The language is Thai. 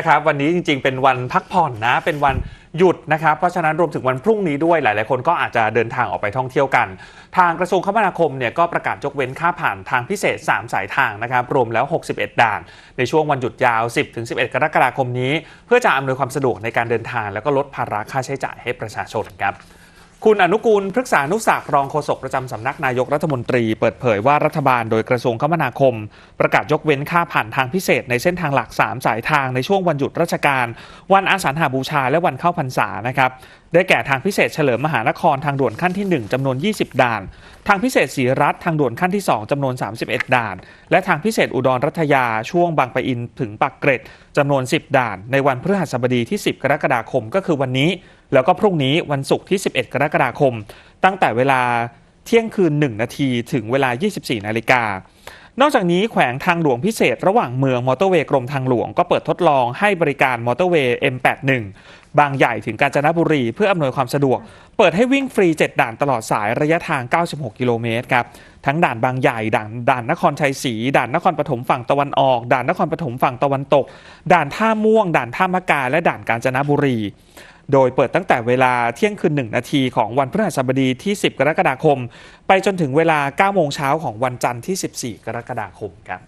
นะครับวันนี้จริงๆ เป็นวันพักผ่อนนะ เป็นวันหยุดนะครับ เพราะฉะนั้นรวมถึงวันพรุ่งนี้ด้วยหลาย ๆ คนก็อาจจะเดินทางออกไปท่องเที่ยวกัน ทางกระทรวงคมนาคมเนี่ยก็ประกาศยกเว้นค่าผ่านทางพิเศษ 3 สายทางนะครับ รวมแล้ว 61 ด่าน ในช่วงวันหยุดยาว 10-11 กรกฎาคมนี้ เพื่อจะอำนวยความสะดวกในการเดินทาง แล้วก็ลดภาระค่าใช้จ่ายให้ประชาชนครับ คุณอนุกูลพฤกษานุศักดิ์รองโฆษกประจำสำนักนายกรัฐมนตรีเปิดเผยว่ารัฐบาลโดยกระทรวงคมนาคม ประกาศยกเว้นค่าผ่านทางพิเศษในเส้นทางหลัก 3 สายทางในช่วงวันหยุดราชการ วันอาสาฬหาบูชาและวันเข้าพรรษานะครับได้แก่ทางพิเศษเฉลิมมหานครทางด่วนขั้นที่ 1จำนวน 20 ด่าน ทางพิเศษสีรัฐทางด่วนขั้นที่ 2จำนวน 31 ด่าน และทางพิเศษอุดรรัตยาช่วงบางปะอินถึงปากเกร็ดจำนวน 10 ด่าน ในวันพฤหัสบดีที่ 10 กรกฎาคมก็คือวันนี้ แล้วก็พรุ่งนี้วันศุกร์ที่ 11 กรกฎาคม ตั้งแต่เวลาเที่ยงคืน 1 นาทีถึงเวลา 24 นาฬิกา นอกจากนี้แขวงทางหลวงพิเศษระหว่างเมืองมอเตอร์เวย์กรมทางหลวงก็เปิดทดลองให้บริการมอเตอร์เวย์ M81 บางใหญ่ถึงกาญจนบุรีเพื่ออำนวยความสะดวก เปิดให้วิ่งฟรี 7 ด่านตลอดสายระยะทาง 96 กิโลเมตรครับ ทั้งด่านบางใหญ่ด่านด่านนครชัยศรีด่านนครปฐมฝั่งตะวันออก ด่านนครปฐมฝั่งตะวันตก ด่านท่าม่วง ด่านท่ามะกา และด่านกาญจนบุรี โดยเปิดตั้งแต่เวลาเที่ยงคืน 1 นาทีของวันพฤหัสบดีที่ 10 กรกฎาคม ไปจนถึงเวลา 9 โมงเช้าของวันจันทร์ที่ 14 กรกฎาคมครับ